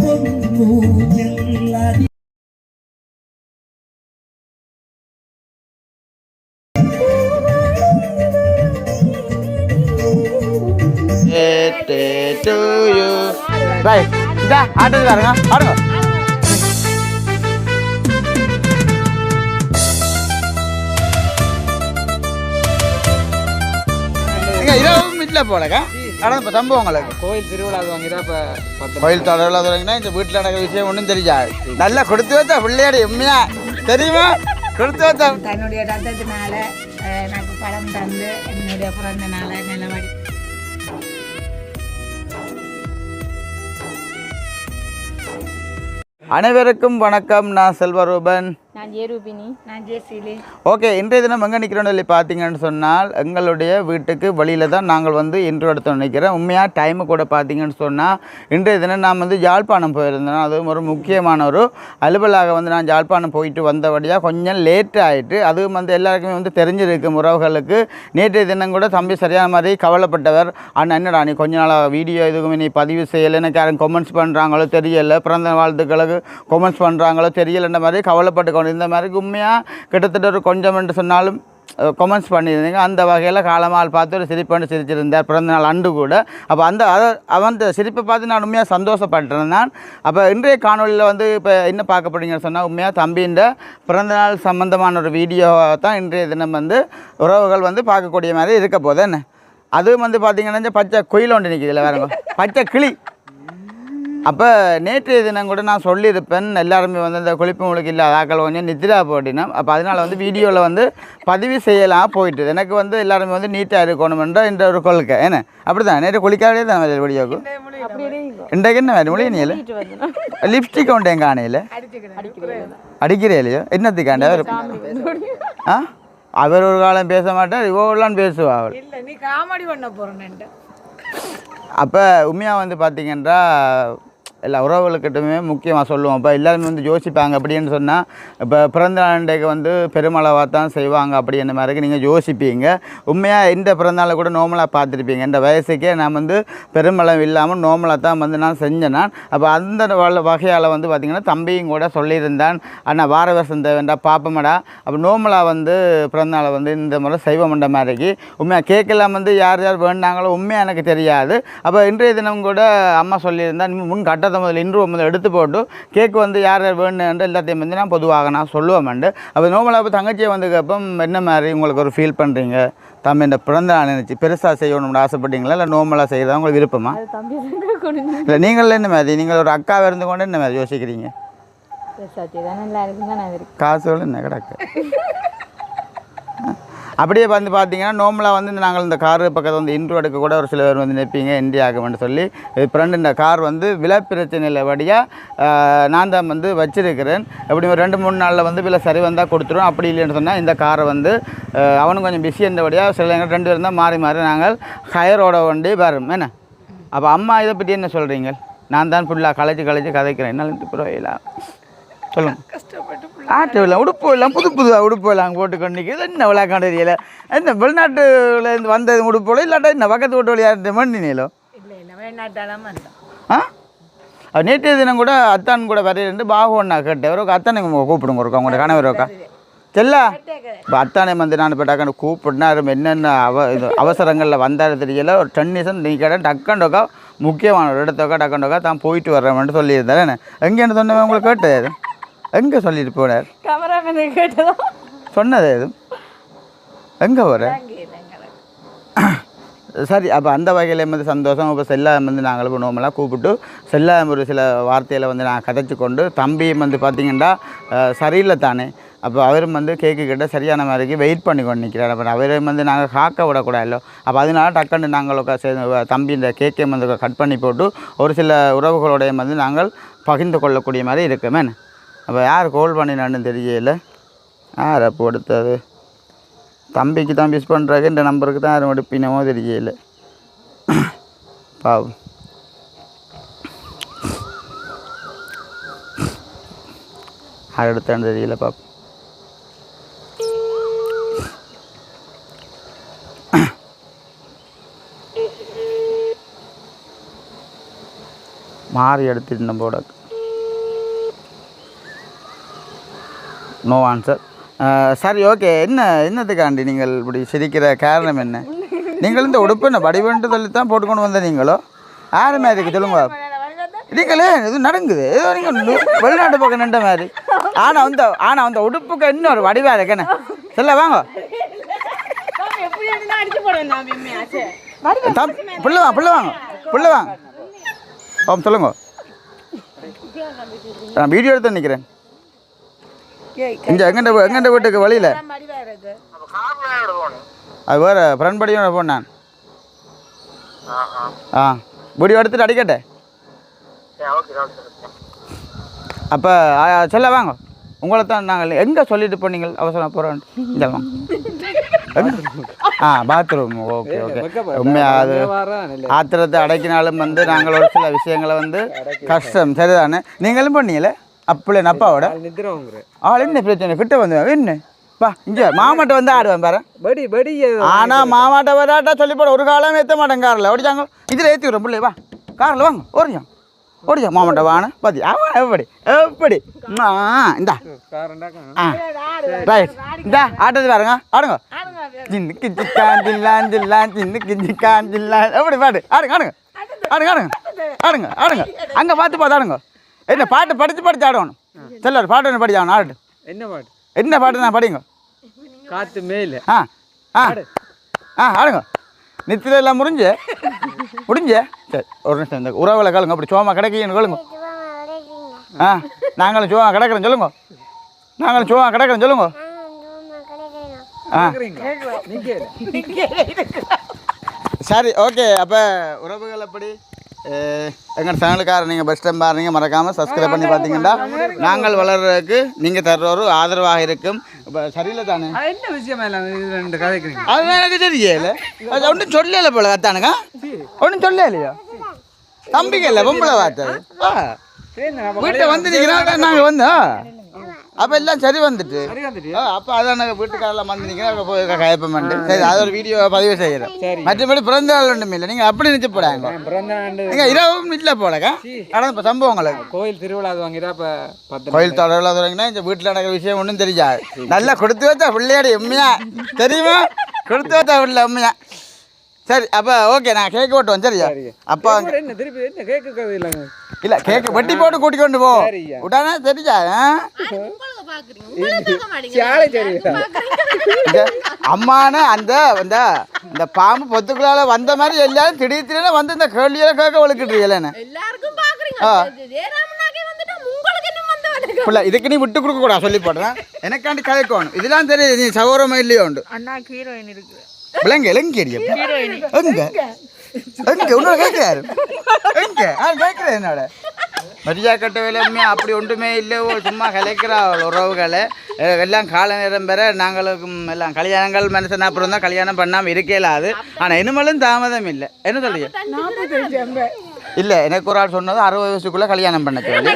பொന്നു எல்லா to you. Bye. Kita ஆடுறது பாருங்க ஆடுங்க இரவு மிட்ல போலக்கா ஆனால் இப்போ சம்பவங்களுக்கு கோயில் திருவிழாவுக்கு வாங்கி தான் இப்போ கோயில் தொடரில் தொடங்கினா இந்த வீட்டில் நடக்கிற விஷயம் ஒன்றும் தெரியாது. நல்லா கொடுத்து வச்சா பிள்ளையாடி உண்மையா? தெரியுமா? கொடுத்து வச்சா. தன்னுடைய ரத்தத்தினால எனக்கு படம் தந்து என்னுடைய பிறந்த நாளை நல்லபடி அனைவருக்கும் வணக்கம். நான் செல்வரூபன். நான் ஜெரூபினி. நான் ஜெசிலி. ஓகே இன்றைய தினம் எங்கே நிற்கிறோம்னு சொல்லி பார்த்தீங்கன்னு சொன்னால் எங்களுடைய வீட்டுக்கு வழியில் தான் நாங்கள் வந்து இன்று எடுத்து நிற்கிறோம் உண்மையாக டைமு கூட பார்த்தீங்கன்னு சொன்னால் இன்றைய தினம் நான் வந்து யாழ்ப்பாணம் போயிருந்தேன் அதுவும் ஒரு முக்கியமான ஒரு அலுவலாக வந்து நான் யாழ்ப்பாணம் போயிட்டு வந்தபடியாக கொஞ்சம் லேட் ஆகிட்டு அதுவும் வந்து எல்லாருக்குமே வந்து தெரிஞ்சிருக்கு உறவுகளுக்கு. நேற்றைய தினம் கூட தம்பி சரியான மாதிரி கவலைப்பட்டவர் அண்ணா என்னடா நீ கொஞ்ச நாளாக வீடியோ எதுவுமே நீ பதிவு செய்யலை? எனக்கு யாரும் கொமெண்ட்ஸ் பண்ணுறாங்களோ தெரியலை? பிறந்த வாழ்த்துக்களுக்கு கொமெண்ட்ஸ் பண்ணுறாங்களோ தெரியலைன்ற மாதிரி கவலைப்பட்டு கொண்டு இந்த மாதிரி உண்மையாக கிட்டத்தட்ட ஒரு கொஞ்சம் என்று சொன்னாலும் கொமெண்ட்ஸ் பண்ணியிருந்தீங்க. அந்த வகையில் காலமால் பார்த்து ஒரு சிரிப்பாண்டு சிரிச்சிருந்தார். பிறந்தநாள் அன்று அண்டு கூட. அப்போ அந்த அதை அவன் சிரிப்பை பார்த்து நான் உண்மையாக சந்தோஷப்பட்டிருந்தான். அப்போ இன்றைய காணொலியில் வந்து இப்போ என்ன பார்க்க போறீங்கன்னு சொன்னால் உண்மையாக தம்பியின் பிறந்தநாள் சம்பந்தமான ஒரு வீடியோவை தான் இன்றைய தினம் வந்து உறவுகள் வந்து பார்க்கக்கூடிய மாதிரி இருக்க போதேன்னு அதுவும் வந்து பார்த்தீங்கன்னா பச்சை குயில் ஒன்று நிற்கிதுல வேறு பச்சை கிளி. அப்போ நேற்றைய தினம் கூட நான் சொல்லியிருப்பேன் எல்லாருமே வந்து இந்த குளிப்பு முழுக்கு இல்லாத ஆக்கள் கொஞ்சம் நித்திரா போட்டினோம். அப்போ அதனால் வந்து வீடியோவில் வந்து பதிவு செய்யலாம் போயிட்டு எனக்கு வந்து எல்லாருமே வந்து நீட்டாக இருக்கணுமென்ற இந்த ஒரு கொள்கை. என்ன? அப்படி தான் நேற்று குளிக்காதே தான் வேறு வீடியோக்கு? இன்றைக்கு என்ன வேறு மொழி நீல லிப்ஸ்டிக் உண்டு எங்கள் ஆணையில்? அடிக்கிறே இல்லையோ? என்னத்துக்காண்ட அவர் ஆ? அவர் ஒரு காலம் பேச மாட்டார் இவ்வளோலாம் பேசுவா அவர். இல்லை நீ காமெடி பண்ண போறேன்ட்டு அப்போ உண்மையாக வந்து பார்த்தீங்கன்னா எல்லா உறவுகளுக்கிட்டமே முக்கியமாக சொல்லுவோம். இப்போ எல்லாருமே வந்து யோசிப்பாங்க அப்படின்னு சொன்னால் இப்போ பிறந்த ஆண்டைக்கு வந்து பெருமளவாக தான் செய்வாங்க அப்படின்ற மாதிரி நீங்கள் யோசிப்பீங்க. உண்மையாக இந்த பிறந்தநாளை கூட நோமலாக பார்த்துருப்பீங்க. இந்த வயசுக்கே நான் வந்து பெருமளம் இல்லாமல் நோமலாக தான் வந்து நான் செஞ்சேன் நான். அப்போ அந்த வகையால் வந்து பார்த்திங்கன்னா தம்பியும் கூட சொல்லியிருந்தான். அண்ணா வார வருஷம் தேவைண்டா பாப்பமடா. அப்போ நோமலாக வந்து பிறந்தநாளை வந்து இந்த முறை செய்வோம்ன்ற மாதிரிக்கு. உண்மையாக கேட்கலாம் வந்து யார் யார் வேண்டாங்களோ உண்மையாக எனக்கு தெரியாது. அப்போ இன்றைய தினம் கூட அம்மா சொல்லியிருந்தா முன் கட்ட கட்டத்தை முதல்ல இன்று முதல்ல எடுத்து போட்டு கேக் வந்து யார் யார் வேணுன்ற எல்லாத்தையும் வந்து நான் பொதுவாக நான் சொல்லுவேன்ண்டு அப்போ நோமலாக இப்போ தங்கச்சியை வந்து கேட்போம் என்ன மாதிரி உங்களுக்கு ஒரு ஃபீல் பண்ணுறீங்க தம்பி இந்த பிறந்த நாள் நினச்சி பெருசாக செய்யணும்னு ஆசைப்பட்டீங்களா? இல்லை நோமலாக செய்கிறதா உங்களுக்கு விருப்பமா? இல்லை நீங்கள் என்ன மாதிரி? நீங்கள் ஒரு அக்காவாக இருந்து கொண்டு என்ன மாதிரி யோசிக்கிறீங்க? காசுகள் என்ன கிடக்கு? அப்படியே வந்து பார்த்தீங்கன்னா நோமலாக வந்து நாங்கள் இந்த கார் பக்கத்தில் வந்து இன்ட்ரோ எடுக்க கூட ஒரு சில பேர் வந்து நிற்பீங்க இந்தி ஆகும்னு சொல்லி. ஃப்ரெண்டு இந்த கார் வந்து விலை பிரச்சனையில் வழியாக நான் தான் வந்து வச்சுருக்கிறேன். அப்படி ஒரு ரெண்டு மூணு நாளில் வந்து விலை சரி வந்தால் கொடுத்துரும். அப்படி இல்லைன்னு சொன்னால் இந்த காரை வந்து அவனும் கொஞ்சம் பிஸி இருந்தபடியாக சில எங்கள் ரெண்டு பேரும் தான் மாறி மாறி நாங்கள் ஹயரோட வண்டி வரும். என்ன? அப்போ அம்மா இதை பற்றி என்ன சொல்கிறீங்க நான் தான் ஃபுல்லாக கலைச்சி கலைச்சி கதைக்கிறேன். என்னால் பரவாயில்ல சொல்லுங்கள் ஆட்டு இல்லை உடுப்பு எல்லாம் புது புது உடுப்பு எல்லாம் போட்டு கொண்டு என்ன விளையாக்காண்டு தெரியல என்ன வெளிநாட்டுல இருந்து வந்தது உடுப்பு இல்லாட்டா என்ன பக்கத்து வீட்டு வேணாட்டாலும் வந்தோம். ஆ? அது நேற்றைய தினம் கூட அத்தான் கூட வரையிருந்து பாகு ஒன்றா கேட்டேன். ஒரு அத்தானை கூப்பிடுங்க இருக்கா உங்களோட கணவர் இருக்கா செல்லா இப்போ அத்தானை வந்து நான் இப்போ டக்குன்னு கூப்பிட்டுனா என்னென்ன அவ இது அவசரங்களில் வந்தாரு தெரியல. ஒரு டென்னிசன் நீ கேட்டால் டக்கண்டோக்கா முக்கியமான ஒரு இடத்தோக்கா டக்கண்டோக்கா தான் போயிட்டு வர்றேன்ட்டு சொல்லியிருந்தாரு. என்ன? எங்கேன்னு சொன்னவன் உங்களுக்கு கேட்டது? எங்கே சொல்லிட்டு போனார்? கேமராமேன் கேட்டதோ சொன்னது எது எங்கே போகிற சரி அப்போ அந்த வகையில் வந்து சந்தோஷம். இப்போ செல்லாம் வந்து நாங்கள் இப்போ நோமெல்லாம் கூப்பிட்டு செல்லாம் ஒரு சில வார்த்தையில் வந்து நான் கதைச்சு கொண்டு தம்பியும் வந்து பார்த்தீங்கன்னா சரியில்லை தானே? அப்போ அவரும் வந்து கேக்கு கிட்ட சரியான மாதிரிக்கு வெயிட் பண்ணி கொண்டு நிற்கிறார் அப்புறம் அவரையும் வந்து நாங்கள் காக்க விடக்கூடாதோ அப்போ அதனால டக்குன்னு நாங்கள் சேர்ந்து தம்பி இந்த கேக்கையும் வந்து கட் பண்ணி போட்டு ஒரு சில உறவுகளோடையும் வந்து நாங்கள் பகிர்ந்து கொள்ளக்கூடிய மாதிரி இருக்குமே அப்போ யார் கால் பண்ணினான்னு தெரியல. யார் அப்போ எடுத்தது தம்பிக்கு தான் மிஸ் பண்ணுறாங்க இந்த நம்பருக்கு தான் யாரும் எடுப்பினமோ தெரியல. பாவம். யார் எடுத்தான்னு தெரியல பாப்போம் மாறி எடுத்துட்டு நம்ம உடக்கு நோ ஆன்சர் சரி ஓகே என்ன என்னத்துக்காண்டி நீங்கள் இப்படி சிரிக்கிற? காரணம் என்ன? நீங்கள் இந்த உடுப்பு என்ன வடிவென்று சொல்லி தான் போட்டுக்கொண்டு வந்த நீங்களோ? யாருமே அதுக்கு சொல்லுங்க. நீங்களே இது நடங்குது. ஏதோ நீங்கள் வெளிநாட்டு பக்கம் நின்ற மாதிரி. ஆனால் அந்த ஆனால் அந்த உடுப்புக்கு இன்னொரு வடிவா இருக்கேன்னு சொல்ல வாங்க. புள்ள வாங்க புள்ள வாங்க. புள்ள வாங்க. ஆம் சொல்லுங்க. நான் வீடியோ எடுத்து நிற்கிறேன் இங்கே எங்கண்ட எங்கண்ட வீட்டுக்கு வழியில்? அது வேறு ஃப்ரெண்ட் படியும் போனேன் ஆ வீடியோ எடுத்துட்டு அடிக்கட்டே. அப்போ சொல்ல வாங்க. உங்களை தான் நாங்கள் எங்கே சொல்லிட்டு போனீங்க? அவசரம் போகிறோம் இந்த வாங்க. ஆ பாத்ரூம் ஓகே ஓகே உண்மையாக அது ஆத்திரத்தை அடக்கினாலும் வந்து நாங்கள் ஒரு சில விஷயங்களை வந்து கஷ்டம். சரிதானே? நீங்களும் பண்ணீங்களே? அப்பாவோட நித்திரவங்கிற ஆள் என்ன பிரச்சனை? கிட்ட வந்து என்ன? பா இங்கே மாமாட்ட வந்து ஆடுவேன் பாரு. படி படி ஆனா மாமாட்ட வராட்டா சொல்லி போட. ஒரு காலம் ஏற்ற மாட்டேன் காரில். ஓடிச்சாங்க. இதில் ஏற்றி விடுறோம் பிள்ளை வா. காரில் வாங்க. ஓடிச்சோம் ஓடிச்சோம் மாமாட்ட வான பாத்தி. அவன் எப்படி எப்படி ஆ இந்தா. ஆ. ரைட். இந்தா ஆட்டது பாருங்க. ஆடுங்க. சின்ன கிச்சி காஞ்சில்லான் ஜில்லான் சின்ன கிச்சி காஞ்சில்லான் எப்படி பாடு. ஆடுங்க ஆடுங்க. ஆடுங்க ஆடுங்க. ஆடுங்க ஆடுங்க. அங்கே பார்த்து பார்த்து ஆடுங்க. என்ன பாட்டு படித்து படித்து ஆடணும் செல்லார் பாட்டு ஒன்று படிச்சு ஆகணும் ஆடு. என்ன பாட்டு? என்ன பாட்டு நான் படிங்க. காத்து மேல. ஆ ஆ ஆ ஆடுங்க. நித்தில எல்லாம் முடிஞ்சு? முடிஞ்சு? சரி ஒரு நிமிஷம் இந்த உறவுகளை கேளுங்க. அப்படி சோமா கிடைக்கீங்கன்னு கேளுங்க. ஆ நாங்களும் சோமா கிடக்குறோம் சொல்லுங்க. நாங்களும் சோமா கிடக்குறோம் சொல்லுங்க. ஆ. சரி ஓகே. அப்போ உறவுகள் அப்படி எங்கள் சேனலுக்கார நீங்கள் பெஸ்ட் டைம் பாருங்க மறக்காமல் சப்ஸ்கிரைப் பண்ணி பார்த்தீங்கன்னா நாங்கள் வளர்றதுக்கு நீங்கள் தர்ற ஒரு ஆதரவாக இருக்கும். இப்போ சரியில்லை தானே? என்ன விஷயமா ரெண்டு கதைக்கிறீங்க அது எனக்கு தெரியல. அது ஒன்றும் சொல்லல போல கத்தானுங்க ஒன்றும் சொல்லலையா? தம்பிக்கு இல்லை பொம்பளை வார்த்தை. வீட்டை வந்து நிற்கிறோம் நாங்கள் வந்தோம். அப்போ எல்லாம் சரி வந்துட்டு. அப்போ அதான் வீட்டுக்காரெல்லாம் வந்து நிற்கிறோம் போய் கயப்பமாண்டு சரி அது ஒரு வீடியோ பதிவு செய்கிறோம் மற்றபடி பிறந்த நாள் ஒன்றும் இல்லை. நீங்கள் அப்படி நினச்சி போடாங்க. நீங்கள் இரவும் வீட்டில் போலக்கா? ஆனால் இப்போ சம்பவங்களுக்கு கோயில் திருவிழா அது வாங்கிட்டா இப்ப பத்து கோயில் தொடரில் தொடங்கினா இந்த வீட்டில் நடக்கிற விஷயம் ஒன்றும் தெரியாது. நல்லா கொடுத்து வச்சா பிள்ளையாடி உண்மையா? தெரியுமா? கொடுத்து வச்சா பிள்ளை உண்மையா? சரி அப்போ ஓகே நான் கேக் ஓட்டுவோம் சரியா? அப்போ என்ன திருப்பி என்ன இல்லைங்க? இல்லை கேக்கு வெட்டி போட்டு கூட்டி கொண்டு போ. உடனே தெரிஞ்சா அம்மான அந்த அந்த இந்த பாம்பு பொத்துக்குள்ளால வந்த மாதிரி எல்லாரும் திடீர் திடீர்னு வந்து இந்த கேள்வியெல்லாம் கேட்க வந்து வணக்கம் பிள்ளை இதுக்கு நீ விட்டு கொடுக்க கூடாது சொல்லி போடுறேன். எனக்காண்டி கதைக்கணும் இதெல்லாம் தெரியுது நீ சௌரமா இல்லையோ உண்டு. அண்ணா ஹீரோயின் இருக்கு. விலங்கு எலங்கேரி எங்க? எங்க? உன்னோட கேட்கிறாரு எங்க? ஆ கேட்கிறேன் என்னோட. மரியா கட்ட வேலையுமே அப்படி ஒன்றுமே இல்லை சும்மா கலைக்கிறா உறவுகளை. எல்லாம் கால நேரம் பெற நாங்களுக்கும் எல்லாம் கல்யாணங்கள் மனுஷன் அப்புறம் தான் கல்யாணம் பண்ணாமல் இருக்கலாது ஆனால் இனிமேலும் தாமதம் இல்லை. என்ன அம்ப இல்லை எனக்கு ஒரு ஆள் சொன்னது அறுபது வயசுக்குள்ளே கல்யாணம் பண்ண சொல்லி.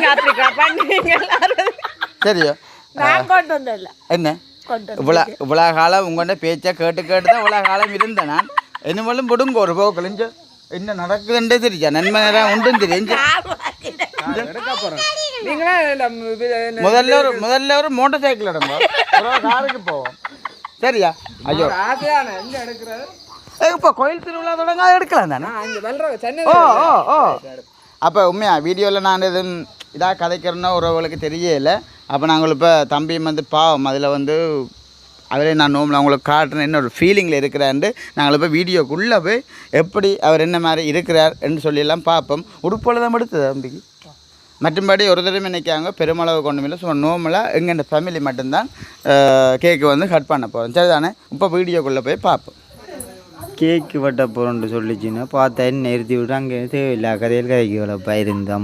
சரியோ? என்ன? இவ்வளோ இவ்வளோ காலம் உங்கள்கிட்ட பேச்சை கேட்டு கேட்டு தான் இவ்வளோ காலம் இருந்தேன் நான். இனிமேலும் விடுங்க ஒரு போக கழிஞ்ச என்ன நடக்குதுன்றே தெரியா நன்மை நேரம் தெரிஞ்சு எடுக்க போறோம் நீங்களே முதல்ல ஒரு முதல்ல ஒரு மோட்டார் சைக்கிள் எடுங்க. காருக்கு போவோம். சரியா? ஐயோ. ஒரு ஆசையான எங்க எடுக்கிறது? இப்போ கோயில் திருவிழா தொடங்க எடுக்கலாம் தானே? சென்னை ஓ ஓ ஓ. அப்போ உண்மையா வீடியோவில் நான் எதுவும் இதாக கதைக்கிறேன்னா உறவுகளுக்கு தெரியல. அப்போ நாங்கள் இப்போ தம்பியும் வந்து பாவம் அதில் வந்து அவரே நான் நோம்பில் அவங்களுக்கு காட்டுறேன் என்ன ஒரு ஃபீலிங்கில் இருக்கிறாண்டு நாங்கள் இப்போ வீடியோக்குள்ளே போய் எப்படி அவர் என்ன மாதிரி இருக்கிறார் என்று சொல்லியெல்லாம் பார்ப்போம். உடுப்போல தான் எடுத்தது தம்பிக்கு? மற்றும்படி ஒரு தடவை நினைக்காங்க பெருமளவு கொண்டும் இல்லை. சும்மா நோமலாக எங்கள் ஃபேமிலி மட்டும்தான் கேக்கு வந்து கட் பண்ண போகிறோம் சரிதானே இப்போ வீடியோக்குள்ளே போய் பார்ப்போம். கேக்கு வெட்ட போகிறோன்னு சொல்லிச்சுன்னா பார்த்தா என்ன நிறுத்தி விட்டு அங்கே தேவையில்லை கதையில் கதைக்கு வளப்பா இருந்த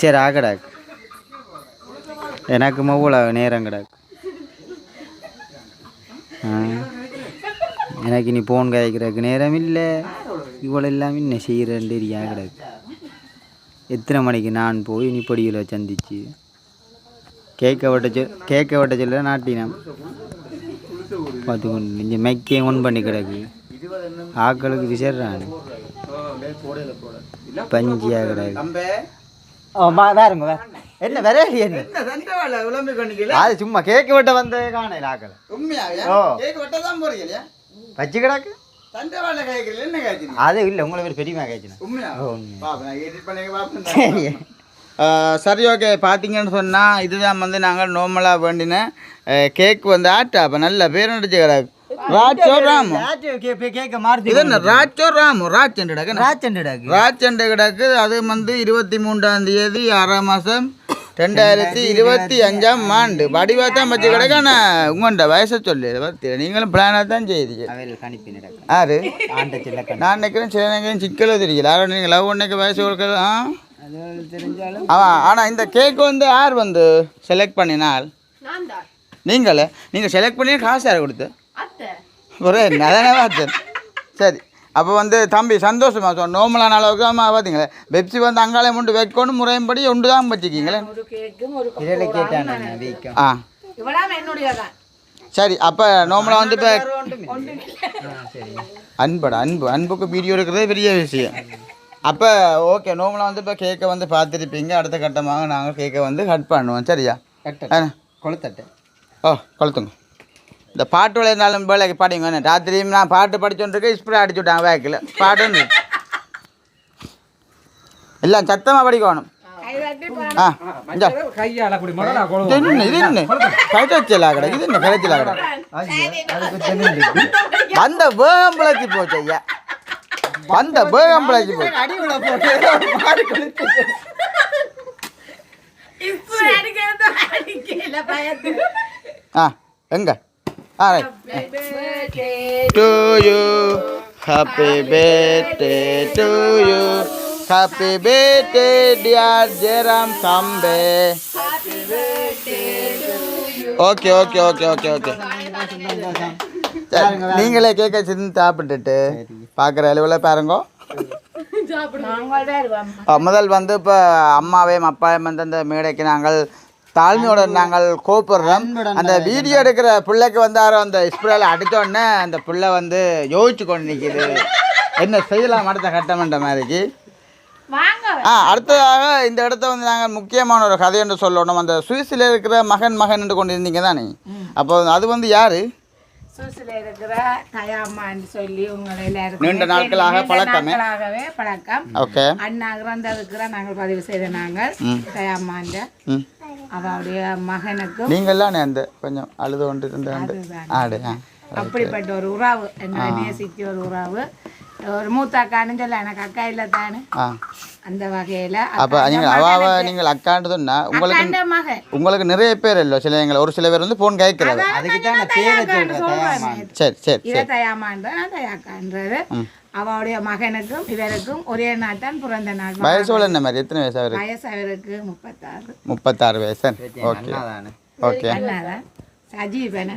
சரி ஆகடாக்கு எனக்கு மவ்வளோ நேரம் கிடாக்கு. எனக்கு நீ ஃபோன் கதைக்கிறதுக்கு நேரம் இல்லை. இவ்வளோ இல்லாமல் இன்னும் செய்கிறேன் தெரியா கிடக்கு. எத்தனை மணிக்கு நான் போய் நீ படியில் சந்திச்சு? கேக்க வெட்ட கேக்க வெட்ட சொல்ல நாட்டினம் பார்த்துக்கொண்டு இந்த மெக்கையும் ஒன் பண்ணி கிடக்கு. ஆக்களுக்கு விசேறான் பஞ்சியாக கிடக்கு. வேறுங்க வேறு என்ன? வெரைட்டி என்ன அது சும்மா கேக்கு வெட்ட வந்த ஆக்கல உண்மையாவே? ஓ. கேக் வெட்ட தான் போறீங்க வச்சு கிடக்கு. தண்டவாள என்ன அது இல்லை உங்களை பேர் பெரியமா கேச்சுனா உண்மையா? ஓ, உண்மையா. பாப்பேன் நான் எடிட் பண்ணி பாப்பேன் சரி. ஓகே பார்த்தீங்கன்னு சொன்னால் இதுதான் வந்து நாங்கள் நார்மலாக வேண்டின கேக் வந்து ஆட்டா அப்போ நல்ல பேர் நடிச்சு கிடக்கு ராச்சோ ராமு ராச்சோ ராமு ராஜ் ராஜ் கிடக்கு அது வந்து இருபத்தி மூன்றாம் தேதி ஆறாம் மாதம் ரெண்டாயிரத்தி இருபத்தி அஞ்சாம் ஆண்டு வடிவா தான் வச்சு கிடக்கு ஆனால் உங்கள்கிட்ட வயசை சொல்லி பத்தி. நீங்களும் பிளானாக தான் செய்தீங்க. கணி நான் நினைக்கிறேன் சில நினைக்கிறேன் சிக்கல தெரியல யாரும் நீங்கள் லவ் ஒன்றைக்கு வயசு கொடுக்குறது ஆ? ஆமாம் ஆனால் இந்த கேக் வந்து யார் வந்து செலக்ட் பண்ணினால்? நீங்களே. நீங்கள் செலக்ட் பண்ணி காசு யார் கொடுத்து? அத்தை. ஒரே நதானே பார்த்தேன் சரி. அப்போ வந்து தம்பி சந்தோஷமா சொன்ன நோமலான அளவுக்கு ஆமாம் பார்த்தீங்களே பெப்சி வந்து அங்காலே முண்டு வைக்கணும் முறையும்படி ஒன்று தான் வச்சுக்கிங்களே ஆ. சரி அப்போ நோமலா வந்து இப்போ சரி. அன்படா அன்பு. அன்புக்கு வீடியோ எடுக்கிறதே பெரிய விஷயம். அப்போ ஓகே நோமலாக வந்து இப்போ கேக்கை வந்து பார்த்துருப்பீங்க. அடுத்த கட்டமாக நாங்கள் கேக்கை வந்து கட் பண்ணுவோம். சரியா? கட்ட கொளுத்தட்டை. ஓ கொளுத்துங்க. இந்த பாட்டு விளையாண்டாலும் வேலைக்கு பாடிங்க. ராத்திரியும் நான் பாட்டு படிச்சோன்றிருக்கேன் ஸ்ப்ரே அடிச்சு விட்டாங்க வேக்கில் பாட்டுன்னு. எல்லாம் சத்தமாக படிக்கணும். ஆ இது என்ன கரைச்சலா கடை இது என்ன கரைச்சலா கடை வந்த வேகம் பிழைச்சி போச்சு ஐயா. வந்த வேகம் பிழைச்சி போச்சு. ஆ எங்க ஆ right to you happy birthday to you happy birthday dear Jeram சம்பே okay okay okay okay okay நீங்களே கேட்க சிந்து சாப்பிட்டுட்டு பார்க்குற அளவில் பாருங்கோ. நாங்கள் வருவோம். அ, முதல் வந்து இப்போ அம்மாவையும் அப்பாவையும் வந்து அந்த மேடைக்கு நாங்கள் தாழ்மையோட நாங்கள் கூப்பிடுறோம் அந்த வீடியோ எடுக்கிற பிள்ளைக்கு வந்து யாரோ அந்த ஸ்ப்ரேல அடித்தோடனே அந்த பிள்ளை வந்து யோசிச்சு கொண்டு நிற்கிது என்ன செய்யலாம் அடுத்த கட்டமன்ற மாதிரிக்கு? வாங்க. ஆ அடுத்ததாக இந்த இடத்த வந்து நாங்கள் முக்கியமான ஒரு கதை என்று சொல்லணும். அந்த சுவிஸில் இருக்கிற மகன் மகன் என்று கொண்டு இருந்தீங்க தானே அப்போ அது வந்து யார்? நீண்ட நாட்களாக பழக்கமே. நாட்களாகவே பழக்கம். ஓகே. அண்ணா இறந்ததுக்கு நாங்கள் பதிவு செய்த நாங்கள் தயாமாண்ட அவருடைய மகனுக்கும் நீங்கள்லாம் அந்த கொஞ்சம் அழுது கொண்டு இருந்த. ஆடு அப்படிப்பட்ட ஒரு உறவு எங்களை நேசித்த ஒரு உறவு. ஒரு மூத்த அக்கான்னு சொல்ல எனக்கு அக்கா இல்லை தானே ஆ. அந்த வகையில் அப்போ நீங்கள் அவாவ நீங்கள் அக்காண்டு சொன்னா உங்களுக்கு உங்களுக்கு நிறைய பேர் இல்லை சில எங்களை ஒரு சில பேர் வந்து ஃபோன் கேட்கறது. அதுக்கு தான் நான் பேரை சொல்கிறேன் தயாமான் சரி சரி இதை சரி. தயாமான்ற நான் தயாக்கான்றது. அவருடைய மகனுக்கும் இவருக்கும் ஒரே நாள் தான் பிறந்த நாள். வயசு என்ன மாதிரி? எத்தனை வயசு அவருக்கு? வயசு அவருக்கு முப்பத்தாறு. முப்பத்தாறு வயசு. ஓகே ஓகே சஜீவன்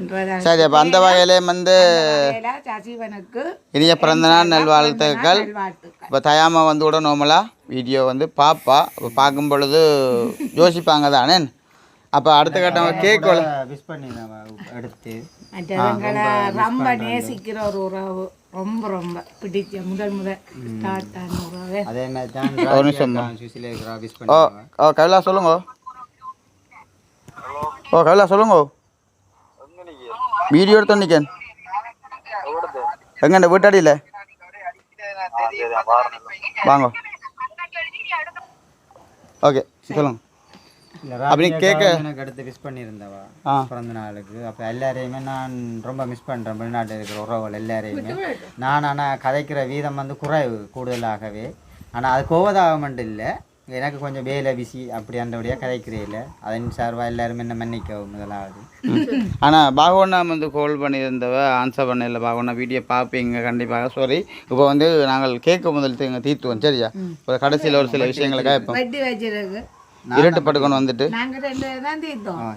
சரி அப்போ அந்த வகையிலே வந்து சஜீவனுக்கு இனிய பிறந்தநாள் நல்வாழ்த்துக்கள். வாழ்த்துக்கள் இப்போ தயாமா வந்து கூட நார்மலாக வீடியோ வந்து பாப்பா. அப்போ பார்க்கும் பொழுது யோசிப்பாங்க தானே. அப்போ அடுத்த கட்டம் கேக் விஷ் பண்ணி எடுத்து. ரொம்ப நேசிக்கிற ஒரு உறவு. ரொம்ப ரொம்ப பிடிச்ச முதல் முதல் ஸ்டார்ட் ஆன உறவு. அதே மாதிரி தான் ஒரு நிமிஷம். ஓ பண்ணி ஓ கவிலா சொல்லுங்க. ஓ கவிலா சொல்லுங்க. வீடியோ எடுத்து நிற்கேன் எங்க இந்த வீட்டாடியில்? வாங்க. ஓகே சொல்லுங்க. அப்படி கேட்க எனக்கு அடுத்து விஷ் பண்ணியிருந்தவா. பிறந்த நாளுக்கு. அப்போ எல்லாரையுமே நான் ரொம்ப மிஸ் பண்ணுறேன் வெளிநாட்டில் இருக்கிற உறவுகள் எல்லாரையுமே. நான் ஆனால் கதைக்கிற வீதம் வந்து குறைவு கூடுதலாகவே. ஆனால் அது கோவதாக மட்டும் இல்லை. எனக்கு கொஞ்சம் வேலை பிஸி அப்படி அந்தபடியாக கதைக்கிறே இல்லை அதன் சார்பாக எல்லாருமே என்ன மன்னிக்கவும் முதலாவது. ஆனால் பாகவண்ணா வந்து கால் பண்ணியிருந்தவ ஆன்சர் பண்ணல. பாகவண்ணா வீடியோ பார்ப்பீங்க கண்டிப்பாக. சாரி இப்போ வந்து நாங்கள் கேட்க முதல் தீங்க தீர்த்துவோம் சரியா? இப்போ கடைசியில் ஒரு சில விஷயங்களை கேட்போம். இருட்டு பட்டுக்கொண்டு வந்துட்டு.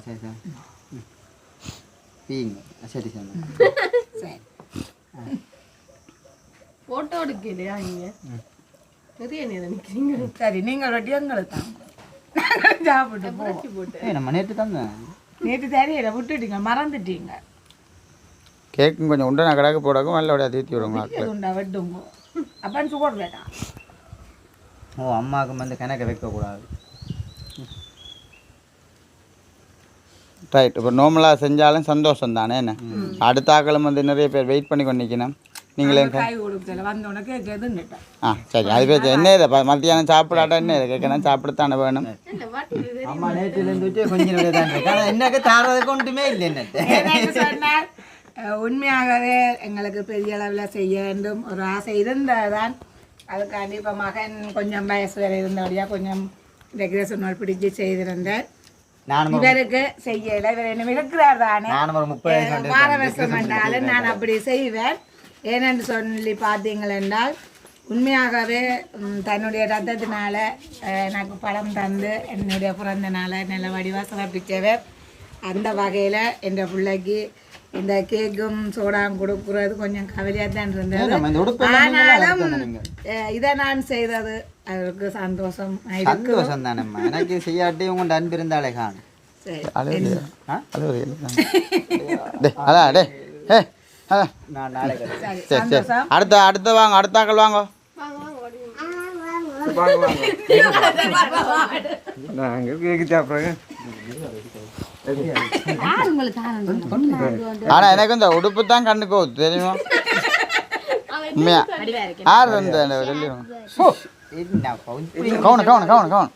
சரி சார். பீங்க. சரி சார். சரி. போட்டோ எடுக்கலையா இங்க? நேரம் சரி நீங்கள் வெட்டி நாங்கள் சாப்பிட்டு போவோம் நம்ம நேற்று தந்தேன் நேற்று தெரியல விட்டுட்டீங்க மறந்துட்டீங்க கேக்கும் கொஞ்சம் உண்டை நான் கடாக்கு போடாக்கும் நல்லபடியாக தீர்த்தி விடுங்க உண்டா வெட்டுங்க அப்பன்னு சுகர் வேண்டாம் ஓ அம்மாவுக்கு வந்து கணக்கு வைக்கக்கூடாது ரைட் இப்போ நார்மலாக செஞ்சாலும் சந்தோஷம் தானே என்ன அடுத்த ஆக்களும் வந்து நிறைய பேர் வெயிட் பண்ணி கொண்டு நிற்கணும் நீங்களே கை கொடுக்கல வந்த உனக்கு கேட்குதுன்னுட்டேன் ஆ சரி. அது பேர் என்ன இதை? மத்தியானம் சாப்பிடாட்டா என்ன இதை? கேட்கணும். சாப்பிடத்தானே வேணும். அம்மா நேற்றுலேருந்து விட்டு கொஞ்சம் நேரம் தான் இருக்கு ஆனால் என்னக்கு தாரதுக்கு ஒன்றுமே இல்லை என்ன உண்மையாகவே எங்களுக்கு பெரிய அளவில் செய்ய வேண்டும் ஒரு ஆசை இருந்ததுதான் அதுக்காண்டி இப்போ மகன் கொஞ்சம் வயசு வேறு இருந்தபடியாக கொஞ்சம் டெக்கரேஷன் ஒர்க் பிடிச்சி செய்திருந்தேன் இவருக்கு செய்யல இவர் என்ன இருக்கிறார் தானே வார வருஷம் என்றாலும் நான் அப்படி செய்வேன் ஏனென்று சொல்லி பார்த்தீங்கள் என்றால் உண்மையாகவே தன்னுடைய ரத்தத்தினால எனக்கு படம் தந்து என்னுடைய பிறந்த நாளை நல்ல வடிவாக சிறப்பிச்சவர் அந்த வகையில் என் பிள்ளைக்கு இந்த கேக்கும் சோடாவும் கொடுக்குறது கொஞ்சம் கவலையாக தான் இருந்தது. ஆனாலும் இதை நான் செய்தது அவருக்கு சந்தோஷம் சந்தோஷம் தானேம்மா எனக்கு செய்யாட்டி உங்கள்கிட்ட அன்பு இருந்தாலே காணும். சரி. டே அதான் டே சரி சரி அடுத்த அடுத்த வாங்க அடுத்த ஆக்கள் வாங்க. ஆனால் எனக்கு இந்த உடுப்பு தான் கண்ணுக்கு தெரியுமா? உண்மையா? யார் இந்த கவுனு கவுனு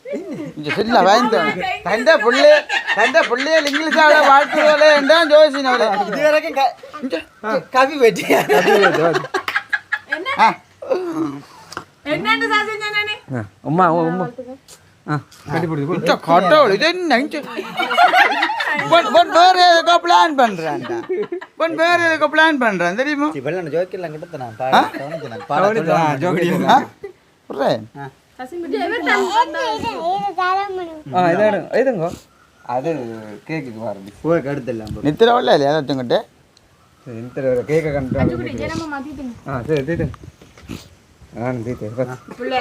இங்கே சரியில்ல வாங்கிட்டேன் தண்டை புள்ளி தண்டை புள்ளியல் இங்கிலீஷால வாழ்த்துவோலே என்றான் ஜோசினவரே இது வரைக்கும் க- கவி வெட்டி. ஆ. என்னன்னு சாதிச்சேன் நானே அம்மா அம்மா ஆ கட்டி பிடிச்சி இந்த கடவுள் இது பொன் வேற எதுக்கோ பிளான் பண்ணுறான்டா பொன் வேற எதுக்கோ பிளான் பண்ணுறான் தெரியுமா? வெள்ளன ஜோக்கெல்லாம் கிட்ட நான் பாட கவனிச்சேன் பாட ஜோக்கடி ஆ புரியேன் ஆ இதாடு இதுங்க அது கேக்குக்கு பாருங்க போய் கடுத்துடலாம் நித்திர உள்ள இல்லையா ஏதாச்சுங்கிட்ட இந்த கேக்க கண்டு ஆ சரி தீட்டு நான் தீட்டு பிள்ளை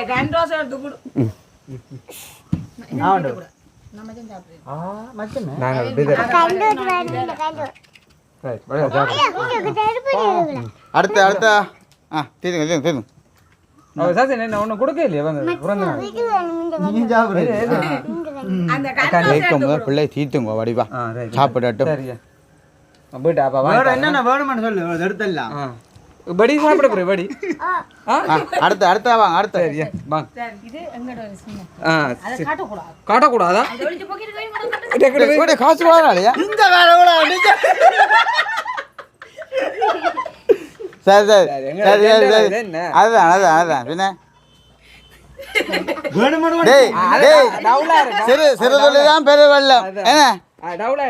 தீதுங்க சாசி என்ன ஒன்றும் கொடுக்க இல்லையா? வந்து பிறந்த பிள்ளை தீத்துங்க வடிவா. சாப்பிடட்டும். போயிட்டு அப்பா வேற என்னென்ன சொல்லு படி சாப்பிட போறேன் படி அடுத்த அடுத்த வாங்க அடுத்த. சரியா வாங்க. இது எங்கட ஒரு சின்ன ஆ அதை காட்டக்கூடாது. காட்டக்கூடாதா? ஒளிச்சு போக்கிட்டு போய் மட்டும் டேக்கடு போய். கூட காசு இந்த கூட சரி சரி. சரி சரி சரி? அதுதான் அதுதான் அதுதான். பின்ன? வேணுமானு டேய் டேய். டவுலா இருக்கா? சிறு வெள்ளம் என்ன? டவுலா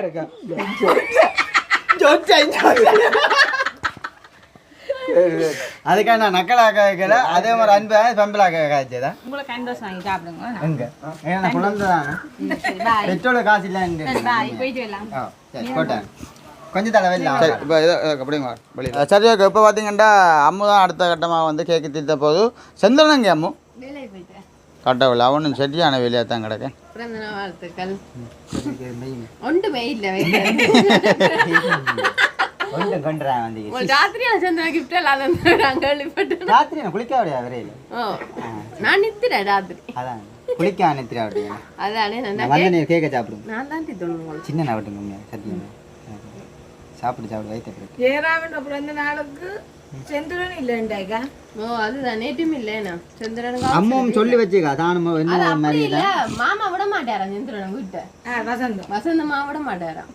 அதுக்காக நான் நக்கலாக்க வைக்கல? அதே மாதிரி அன்பாக பெம்பலாக்க காய்ச்சதா உங்களை கண்டோஸ் வாங்கி சாப்பிடுங்க எங்க? ஏன்னா நான் குழந்தை தானே. பெட்ரோல் காசு இல்லை போயிட்டு வரலாம். ஆ சரி போட்டேன். கொஞ்சம் தலை வெளில சரி இப்போ இதோ அப்படிங்க வெளியே சரி ஓகே இப்போ பார்த்தீங்கன்னா அம்மு தான் அடுத்த கட்டமாக வந்து கேக்கு தீர்த்த போது செந்தனங்க அம்மு. கடவுள் அவனும் சரியான வேலையாக தான் நாள் வாழ்த்துக்கள். ஒன்றுமே இல்லை கொஞ்சம் கொண்டுறேன் வந்து ஒரு ராத்திரியான சந்திர கிஃப்ட் எல்லாம் நாங்கள் கேள்விப்பட்டோம் ராத்திரி நான் குளிக்க விடையா வரையில ஓ நான் நித்திரேன் ராத்திரி. அதான் குளிக்க அனுப்பிட விட்டீங்க அதானே நான் நான் வந்து நீ கேட்க சாப்பிடுங்க. நான் தான் திட்டணும் உங்களுக்கு. சின்ன நான் விட்டுங்க உண்மையா சத்தியம். சாப்பிட்டு சாப்பிடு வயிற்று ஜெயராமன் பிறந்த நாளுக்கு செந்துடன் இல்லைண்டாக்கா ஓ அதுதான். நேற்றும் இல்லைண்ணா சந்திரனுக்கு அம்மாவும் சொல்லி வச்சுக்கா தானும் என்ன மாதிரி மாமா விட மாட்டாராம் சந்திரனை வீட்டை ஆ வசந்தம். வசந்தமா விட மாட்டாராம்.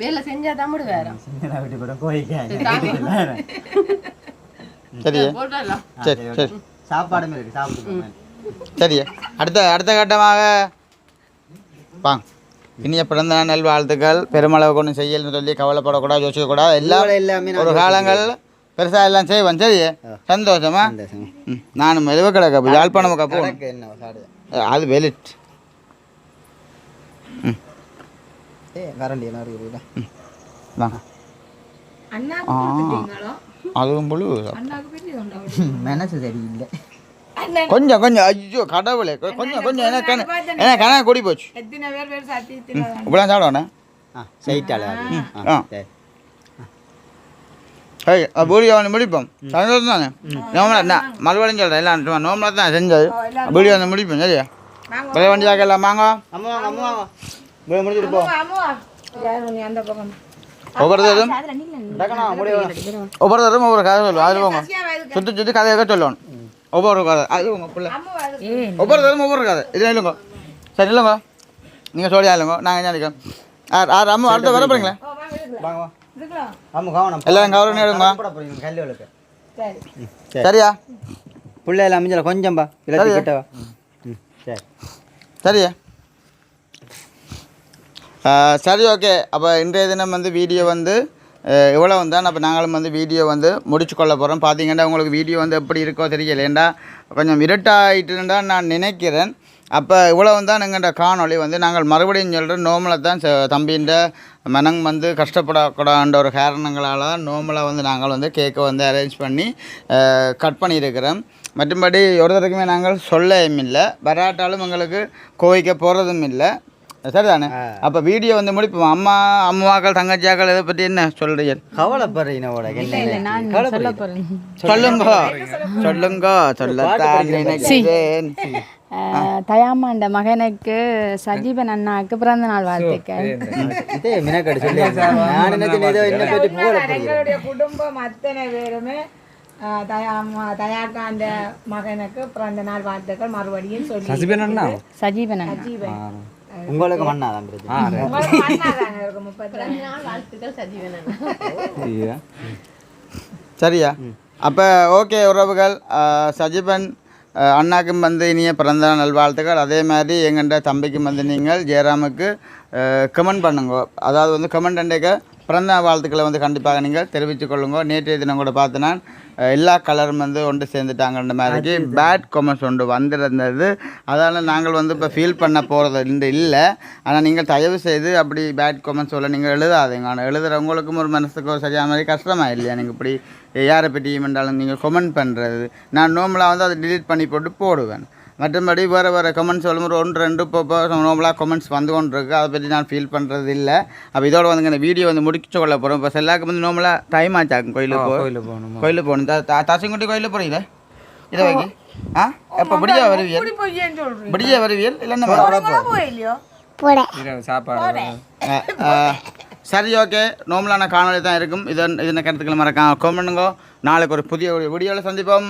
வேலை செஞ்சா தான் விடுவாராம். சின்ன விட்டு கூட கோயிக்க சரியே? போட்டலாம் சரி சரி சாப்பாடும் இருக்கு சாப்பிட்டு சரியே? அடுத்த அடுத்த கட்டமாக வாங்க. இனிய பிறந்த நாள் நல்வாழ்த்துக்கள். பெருமளவு கொண்டு செய்யல்னு சொல்லி கவலைப்படக்கூடாது யோசிக்கக்கூடாது. எல்லாம் எல்லாமே ஒரு காலங்கள் பெருசாக எல்லாம் செய்வோம். சரி. சந்தோஷமா? நானும் மெதுவாக கிடக்க யாழ்ப்பாணம் கப்போ அது வெளிட் அதுவும் புழு. அண்ணாக்கு பெரிய உண்டா? மனசு சரியில்லை. கொஞ்சம் கொஞ்சம் ஐயோ கடவுளே. கொஞ்சம் கொஞ்சம் எனக்கு எனக்கு கணக்கு கூடி போச்சு. சாப்பிடணும் ஆ சைட்டால ஆ. சரி. வீடியோ வந்து முடிப்போம். சந்தோஷம் தானே? நோமலா என்ன மறுபடியும் சொல்கிறேன் எல்லாம் நோமலா தான் செஞ்சது. வீடியோ வந்து முடிப்போம் சரியா? விலை வண்டி எல்லாம் வாங்க. அம்மா வாங்க அம்மா வாங்க. போய் முடிச்சுட்டு போ. ஒவ்வொருத்தரும் ஒவ்வொருத்தரும் ஒவ்வொரு கதை சொல்லுவோம். அது போங்க. சுற்றி சுற்றி கதையாக சொல்லணும் ஒவ்வொரு கதை. அது உங்க பிள்ளை. ஒவ்வொருத்தரும் ஒவ்வொரு கதை. இது இல்லைங்க சரி இல்லைங்க நீங்கள் சொல்லியா இல்லைங்க நாங்கள் ஞானிக்கோம் ஆ ஆ அம்மா அடுத்த வர போகிறீங்களா வாங்க வா. அம்மா கவனம். எல்லாம் கவனம் எடுங்க சரியா? பிள்ளை எல்லாம் அமைஞ்சல கொஞ்சம்பா இல்லை கிட்ட வா. ம். சரி. சரியா? சரி ஓகே. அப்போ இன்றைய தினம் வந்து வீடியோ வந்து இவ்வளோ தான் அப்போ நாங்களும் வந்து வீடியோ வந்து முடிச்சு கொள்ள போகிறோம் பார்த்தீங்கன்னா உங்களுக்கு வீடியோ வந்து எப்படி இருக்கோ தெரியல. ஏண்டா கொஞ்சம் இருட்டாயிட்டுன்னு நான் நினைக்கிறேன். அப்போ இவ்வளவு தான் எங்கள்கிட்ட காணொளி வந்து நாங்கள் மறுபடியும் சொல்கிறோம் நோமலை தான் ச- தம்பின்ற மனம் வந்து கஷ்டப்படக்கூடாதுன்ற ஒரு காரணங்களால் தான் நோமலை வந்து நாங்கள் வந்து கேக்கை வந்து அரேஞ்ச் பண்ணி கட் பண்ணியிருக்கிறோம். மற்றும்படி ஒருத்தருக்குமே நாங்கள் சொல்லவும் இல்லை. வராட்டாலும் எங்களுக்கு கோவிக்க போகிறதும் இல்லை. சரிதானே? அப்போ வீடியோ வந்து முடிப்போம்? அம்மா அம்மாக்கள் தங்கச்சியாக்கள் இதை பற்றி என்ன சொல்ல போறேன். சொல்லுங்க. சொல்லுங்க. சொல்லத்தான் நினைக்கிறேன். தயாமாண்ட மகனுக்கு சஜீவன் அண்ணாக்கு பிறந்த நாள். வாழ்த்துக்கள் குடும்பம் அத்தனை பேருமே ஆஹ், தயா அம்மா- தயாக்காண்ட மகனுக்கு பிறந்த நாள் வாழ்த்துக்கள் மறுபடியும் சொல்லி சசிபன் அண்ணா சஜீவன் அண்ணா. உங்களுக்கு பிரச்சனை. இருக்கு முப்பத்தி ரெண்டு சரியா? அப்போ ஓகே உறவுகள். சஜிபன் அண்ணாக்கும் வந்து இனிய பிறந்த நல்வாழ்த்துக்கள். அதே மாதிரி எங்கள்கிட்ட தம்பிக்கும் வந்து நீங்கள் ஜெயராமுக்கு கமெண்ட் பண்ணுங்க. அதாவது வந்து கமெண்ட் அண்டைக்க பிறந்த வாழ்த்துக்களை வந்து கண்டிப்பாக நீங்கள் தெரிவித்துக் கொள்ளுங்க. நேற்றைய தினம் கூட பார்த்து நான் எல்லா கலரும் வந்து ஒன்று சேர்ந்துட்டாங்கன்ற மாதிரிக்கு பேட் கமெண்ட்ஸ் ஒன்று வந்திருந்தது. அதனால் நாங்கள் வந்து இப்போ ஃபீல் பண்ண போகிறது இல்லை. ஆனால் நீங்கள் தயவு செய்து அப்படி பேட் கமெண்ட்ஸ் சொல்ல நீங்கள் எழுதாதீங்க. ஆனால் எழுதுறவங்களுக்கும் ஒரு மனசுக்கு ஒரு சரியான மாதிரி கஷ்டமாக இல்லையா? நீங்கள் இப்படி யாரை பற்றியும் என்றாலும் நீங்கள் கமெண்ட் பண்ணுறது நான் நார்மலாக வந்து அதை delete பண்ணி போட்டு போடுவேன். மற்றபடி வேறு வேறு கமெண்ட்ஸ் சொல்லும்போது ஒன்று ரெண்டு இப்போ இப்போ நார்மலாக கமெண்ட்ஸ் வந்து கொண்டு இருக்கு அதை பற்றி நான் ஃபீல் பண்ணுறது இல்லை. அப்போ இதோட வந்து இந்த வீடியோ வந்து முடிச்சு கொள்ள போகிறோம் இப்போ செல்லாக்கு வந்து நார்மலாக டைம் ஆச்சாக்கும் கோயிலுக்கு போ கோயிலுக்கு போகணுமா கோயிலுக்கு போகணும். த- தசிங்குட்டி கோயிலுக்கு போகிறீங்களே இதை வைக்கி ஆ? எப்போ விடியா வருவியல் விடியா வருவியல் இல்லைன்னா சாப்பாடு. சரி ஓகே. நார்மலான காணொளி தான் இருக்கும். இதன் இதன் கருத்துக்களை மறக்காம கமெண்ட்டுங்க நாளைக்கு ஒரு புதிய வீடியோவில் சந்திப்போம்.